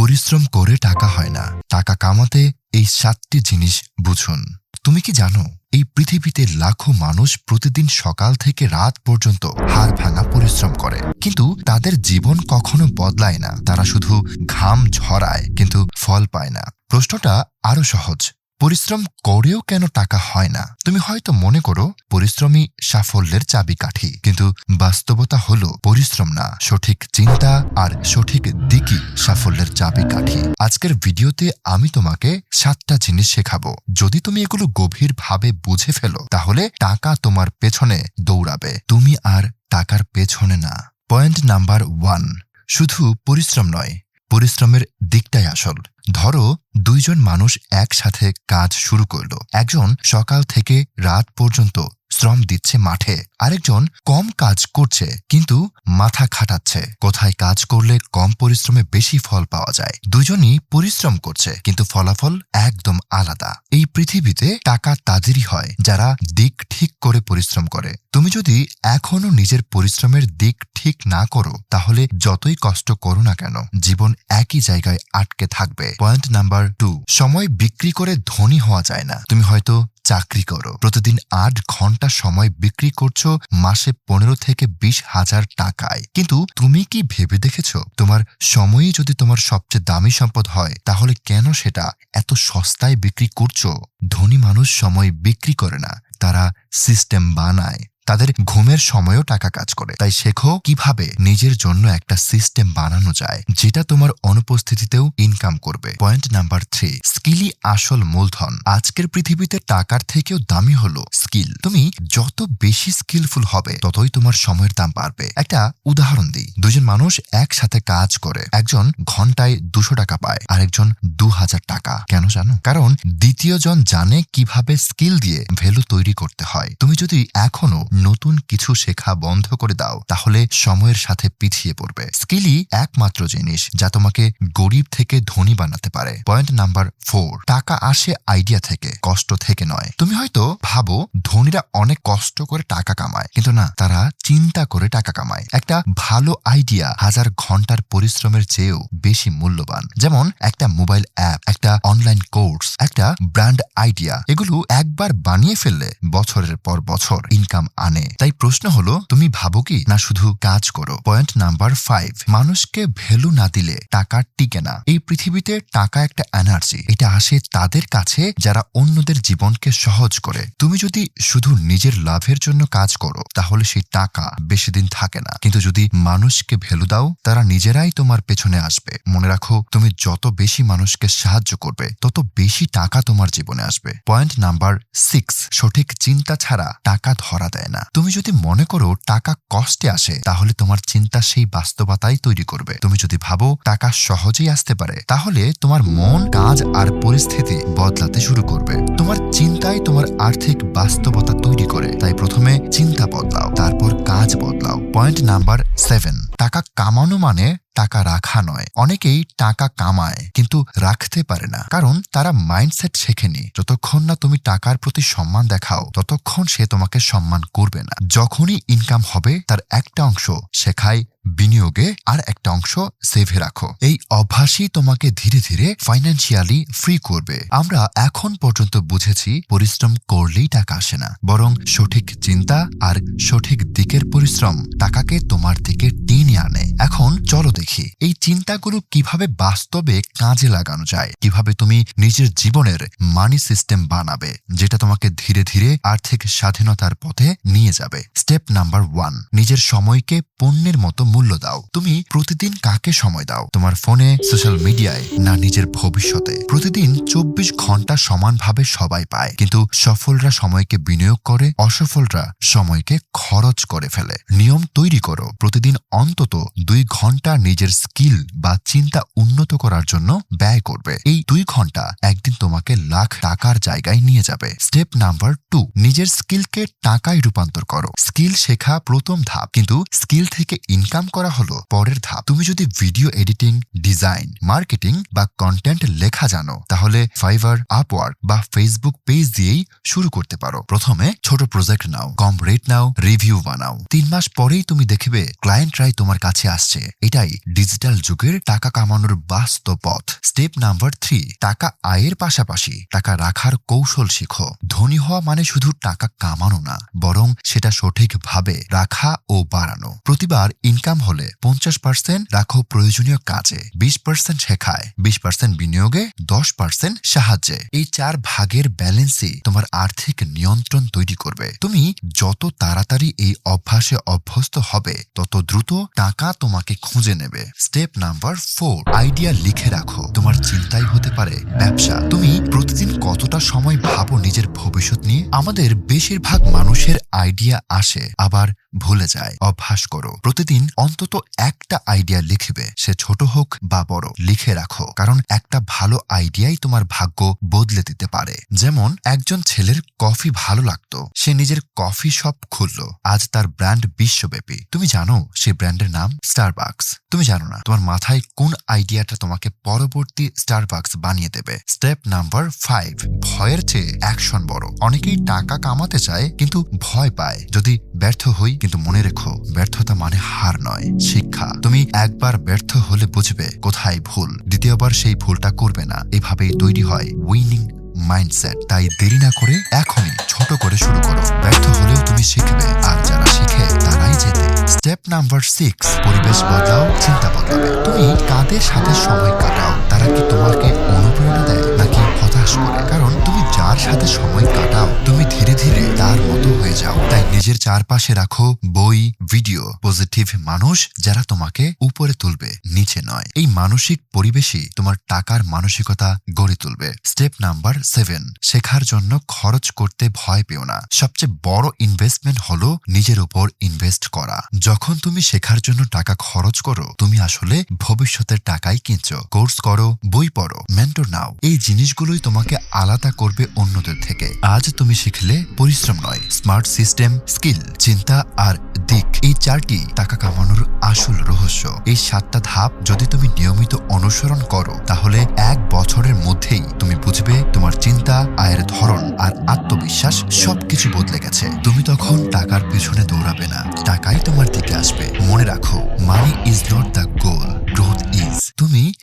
পরিশ্রম করে টাকা হয় না। টাকা কামাতে এই সাতটি জিনিস বুঝুন। তুমি কি জানো, এই পৃথিবীতে লাখো মানুষ প্রতিদিন সকাল থেকে রাত পর্যন্ত হাড় ভাঙা পরিশ্রম করে। কিন্তু তাদের জীবন কখনো বদলায় না। তারা শুধু ঘাম ঝরায়, কিন্তু ফল পায় না। প্রশ্নটা আরও সহজ, পরিশ্রম করেও কেন টাকা হয় না? তুমি হয়তো মনে করো, পরিশ্রমই সাফল্যের চাবিকাঠি। কিন্তু বাস্তবতা হলো পরিশ্রম না, সঠিক চিন্তা আর সঠিক দিকই সাফল্যের চাবিকাঠি আজকের ভিডিওতে আমি তোমাকে সাতটা জিনিস শেখাবো। যদি তুমি এগুলো গভীরভাবে বুঝে ফেলো, তাহলে টাকা তোমার পেছনে দৌড়াবে। তুমি আর টাকার পেছনে না। পয়েন্ট নাম্বার ওয়ান, শুধু পরিশ্রম নয়। পরিশ্রমের দিকটাই আসল। ধরো, দুইজন মানুষ একসাথে কাজ শুরু করল। একজন সকাল থেকে রাত পর্যন্ত শ্রম দিচ্ছে মাঠে। আরেকজন কম কাজ করছে, কিন্তু মাথা খাটাচ্ছে। কোথায় কাজ করলে কম পরিশ্রমে বেশি ফল পাওয়া যায়? দুজনই পরিশ্রম করছে, কিন্তু ফলাফল একদম আলাদা। এই পৃথিবীতে টাকা তাদেরই হয়, যারা দিক ঠিক করে পরিশ্রম করে। তুমি যদি এখনও নিজের পরিশ্রমের দিক ঠিক না করো, তাহলে যতই কষ্ট করো না কেন, জীবন একই জায়গায় আটকে থাকবে। পয়েন্ট নাম্বার টু সময় বিক্রি করে ধনী হওয়া যায় না। তুমি হয়তো চাকরি করো। প্রতিদিন আট ঘণ্টা সময় বিক্রি করছ মাসে পনেরো থেকে বিশ হাজার টাকায়। কিন্তু তুমি কি ভেবে দেখেছ? তোমার সময়ই যদি তোমার সবচেয়ে দামি সম্পদ হয়, তাহলে কেন সেটা এত সস্তায় বিক্রি করছ? ধনী মানুষ সময় বিক্রি করে না, তারা সিস্টেম বানায়। তাদের ঘুমের সময়ও টাকা কাজ করে। তাই শেখো কীভাবে নিজের জন্য একটা সিস্টেম বানানো যায়, যেটা তোমার অনুপস্থিতিতেও ইনকাম করবে। পয়েন্ট নাম্বার থ্রি স্কিলই আসল মূলধন। আজকের পৃথিবীতে টাকার থেকেও দামি হলো স্কিল তুমি যত বেশি স্কিলফুল হবে, ততই তোমার সময়ের দাম বাড়বে। একটা উদাহরণ দিই। দুজন মানুষ একসাথে কাজ করে। একজন ঘন্টায় দুশো টাকা পায়, আরেকজন দু হাজার টাকা। কেন জানো? কারণ দ্বিতীয় জন জানে কীভাবে স্কিল দিয়ে ভ্যালু তৈরি করতে হয়। তুমি যদি এখনও নতুন কিছু শেখা বন্ধ করে দাও, তাহলে সময়ের সাথে পিছিয়ে পড়বে। স্কিলই একমাত্র জিনিস যা তোমাকে গরিব থেকে ধনী বানাতে পারে। পয়েন্ট নাম্বার ফোর, টাকা আসে আইডিয়া থেকে, কষ্ট থেকে নয়। তুমি হয়তো ভাবো, ধনীরা অনেক কষ্ট করে টাকা কামায়, কিন্তু না, তারা চিন্তা করে টাকা কামায়। একটা ভালো আইডিয়া হাজার ঘণ্টার পরিশ্রমের চেয়েও বেশি মূল্যবান। যেমন একটা মোবাইল অ্যাপ, একটা অনলাইন কোর্স, একটা ব্র্যান্ড আইডিয়া, এগুলো একবার বানিয়ে ফেললে বছরের পর বছর ইনকাম আনে। তাই প্রশ্ন হলো, তুমি ভাবো কি? না শুধু কাজ করো। পয়েন্ট নাম্বার ফাইভ মানুষকে ভ্যালু না দিলে টাকা টিকে না। এই পৃথিবীতে টাকা একটা এনার্জি। এটা আসে তাদের কাছে, যারা অন্যদের জীবনকে সহজ করে। তুমি যদি শুধু নিজের লাভের জন্য কাজ করো, তাহলে সেই টাকা বেশি দিন থাকে না। কিন্তু যদি মানুষকে ভ্যালু দাও, তারা নিজেরাই তোমার পেছনে আসবে। মনে রাখো, তুমি যত বেশি মানুষকে সাহায্য করবে, তত বেশি টাকা তোমার জীবনে আসবে। পয়েন্ট নাম্বার সিক্স সঠিক চিন্তা ছাড়া টাকা ধরা দেয় না। তুমি যদি মনে করো টাকা কষ্টে আসে, তাহলে তোমার চিন্তা সেই বাস্তবতাই তৈরি করবে। তুমি যদি ভাবো টাকা সহজেই আসতে পারে, তাহলে তোমার মন, কাজ আর পরিস্থিতি বদলাতে শুরু করবে। তোমার চিন্তাই তোমার আর্থিক বাস্তবতা তৈরি করে। তাই প্রথমে চিন্তা বদলাও, তারপর কাজ বদলাও। পয়েন্ট নাম্বার সেভেন, টাকা কামানো মানে টাকা রাখা নয়। অনেকেই টাকা কামায়, কিন্তু রাখতে পারে না। কারণ তারা মাইন্ডসেট শেখেনি। যতক্ষণ না তুমি টাকার প্রতি সম্মান দেখাও, ততক্ষণ সে তোমাকে সম্মান করবে না। যখনই ইনকাম হবে, তার একটা অংশ শেখায় বিনিয়োগে আর একটা অংশ সেভে রাখো। এই অভ্যাসই তোমাকে ধীরে ধীরে ফাইন্যান্সিয়ালি ফ্রি করবে। আমরা এখন পর্যন্ত বুঝেছি পরিশ্রম করলেই টাকা আসে না। বরং সঠিক চিন্তা আর সঠিক দিকের পরিশ্রম টাকাকে তোমার দিকে টেনে আনে। এখন চলো দেখি, এই চিন্তাগুলো কীভাবে বাস্তবে কাজে লাগানো যায়? কীভাবে তুমি নিজের জীবনের মানি সিস্টেম বানাবে, যেটা তোমাকে ধীরে ধীরে আর্থিক স্বাধীনতার পথে নিয়ে যাবে? স্টেপ নাম্বার ওয়ান নিজের সময়কে পণ্যের মতো মূল্য দাও। তুমি প্রতিদিন কাকে সময় দাও? তোমার ফোনে সোশ্যাল মিডিয়ায় না নিজের ভবিষ্যতে? প্রতিদিন চব্বিশ ঘণ্টা সমানভাবে সবাই পায়। কিন্তু সফলরা সময়কে বিনিয়োগ করে, অসফলরা সময়কে খরচ করে ফেলে। নিয়ম তৈরি করো। প্রতিদিন অন্তত দুই ঘণ্টা নিজের স্কিল বা চিন্তা উন্নত করার জন্য ব্যয় করবে। এই দুই ঘণ্টা একদিন তোমাকে লাখ টাকার জায়গায় নিয়ে যাবে। স্টেপ নাম্বার টু নিজের স্কিলকে টাকায় রূপান্তর করো। স্কিল শেখা প্রথম ধাপ, কিন্তু স্কিল থেকে ইনকাম করা হলো পরের ধাপ। তুমি যদি ভিডিও এডিটিং ডিজাইন মার্কেটিং বা কন্টেন্ট লেখা জানো, তাহলে ফাইবার আপওয়ার্ক বা ফেসবুক পেজ দিয়েই শুরু করতে পারো। প্রথমে ছোট প্রজেক্ট নাও, কম রেট নাও রিভিউ বানাও। তিন মাস পরেই তুমি দেখবে ক্লায়েন্টরাই তোমার কাছে আসছে। এটাই ডিজিটাল যুগের টাকা কামানোর বাস্তব পথ। স্টেপ নাম্বার থ্রি টাকা আয়ের পাশাপাশি টাকা রাখার কৌশল শিখো। ধনী হওয়া মানে শুধু টাকা কামানো না, বরং সেটা সঠিকভাবে রাখা ও বাড়ানো। প্রতিবার ইনকাম হলে পঞ্চাশ পার্সেন্ট রাখো প্রয়োজনীয় কাজে, বিশ পার্সেন্ট শেখায়, বিশ পার্সেন্ট বিনিয়োগে, দশ পার্সেন্ট সাহায্যে। এই চার ভাগের ব্যালেন্সই তোমার আর্থিক নিয়ন্ত্রণ তৈরি করবে। তুমি যত তাড়াতাড়ি এই অভ্যাসে অভ্যস্ত হবে, তত দ্রুত টাকা তোমাকে খুঁজে নেবে। স্টেপ নাম্বার ফোর আইডিয়া লিখে রাখো। তোমার চিন্তাই হতে পারে ব্যবসা। তুমি প্রতিদিন কতটা সময় ভাবো নিজের ভবিষ্যৎ নিয়ে? আমাদের বেশিরভাগ মানুষের আইডিয়া আসে, আবার ভুলে যায়। অভ্যাস করো। প্রতিদিন অন্তত একটা আইডিয়া লিখবে। সে ছোট হোক বা বড়, লিখে রাখো। কারণ একটা ভালো আইডিয়াই তোমার ভাগ্য বদলে দিতে পারে। যেমন, একজন ছেলের কফি ভালো লাগতো। সে নিজের কফি শপ খুললো। আজ তার ব্র্যান্ড বিশ্বব্যাপী। তুমি জানো সে ব্র্যান্ডের নাম? স্টারবাক্স তুমি জানো না তোমার মাথায় কোন আইডিয়াটা তোমাকে পরবর্তী স্টারবাক্স বানিয়ে দেবে। স্টেপ নাম্বার ফাইভ ভয়ের চেয়ে অ্যাকশন বড়। অনেকেই টাকা কামাতে চায়, কিন্তু ভয় পায়। যদি ব্যর্থ হই, কিন্তু মনে রেখো, ব্যর্থতা মানে হার নয়, শিক্ষা। তুমি একবার ব্যর্থ হলে বুঝবে কোথায় ভুল। দ্বিতীয়বার সেই ভুলটা করবে না। এভাবেই তৈরি হয় উইনিং মাইন্ডসেট তাই দেরি না করে এখনই ছোট করে শুরু করো। ব্যর্থ হলেও তুমি শিখবে। আর যারা শিখে, তারাই যেতে স্টেপ নাম্বার সিক্স পরিবেশ বদলাও, চিন্তা বদলাবে। তুমি কাদের সাথে সময় কাটাও? তারা কি তোমাকে অনুপ্রেরণা দেয়? নাকি হতাশ করে। কারণ তুমি যার সাথে সময় কাটাও, তুমি ধীরে ধীরে তার মতো হয়ে যাও। তাই নিজের চারপাশে রাখো বই, ভিডিও। পজিটিভ মানুষ যারা তোমাকে উপরে তুলবে, নিচে নয়। এই মানসিক পরিবেশই তোমার টাকার মানসিকতা গড়ে তুলবে। স্টেপ নাম্বার সেভেন শেখার জন্য খরচ করতে ভয় পেও না। সবচেয়ে বড় ইনভেস্টমেন্ট হলো নিজের উপর ইনভেস্ট করা। যখন তুমি শেখার জন্য টাকা খরচ করো, তুমি আসলে ভবিষ্যতের টাকাই কিনছো। কোর্স করো, বই পড়ো মেন্টর নাও। এই জিনিসগুলোই তোমাকে আলাদা করবে অন্যদের থেকে। আজ তুমি শিখলে পরিশ্রম নয় স্মার্ট সিস্টেম স্কিল চিন্তা আর দিক। এই চারটি টাকা কামানোর আসল রহস্য। এই সাতটা ধাপ যদি তুমি নিয়মিত অনুসরণ করো, তাহলে এক বছরের মধ্যেই তুমি বুঝবে তোমার চিন্তা, আয়ের ধরন আর আত্মবিশ্বাস সবকিছু বদলে গেছে। তুমি তখন টাকার পিছনে দৌড়াবে না। টাকাই তোমার দিকে আসবে। মনে রাখো মানি ইজ নট দ্য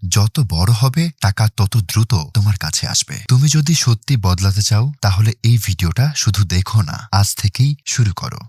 যত বড় হবে, টাকা তত দ্রুত তোমার কাছে আসবে। তুমি যদি সত্যি বদলাতে চাও, তাহলে এই ভিডিওটা শুধু দেখো না, আজ থেকেই শুরু করো।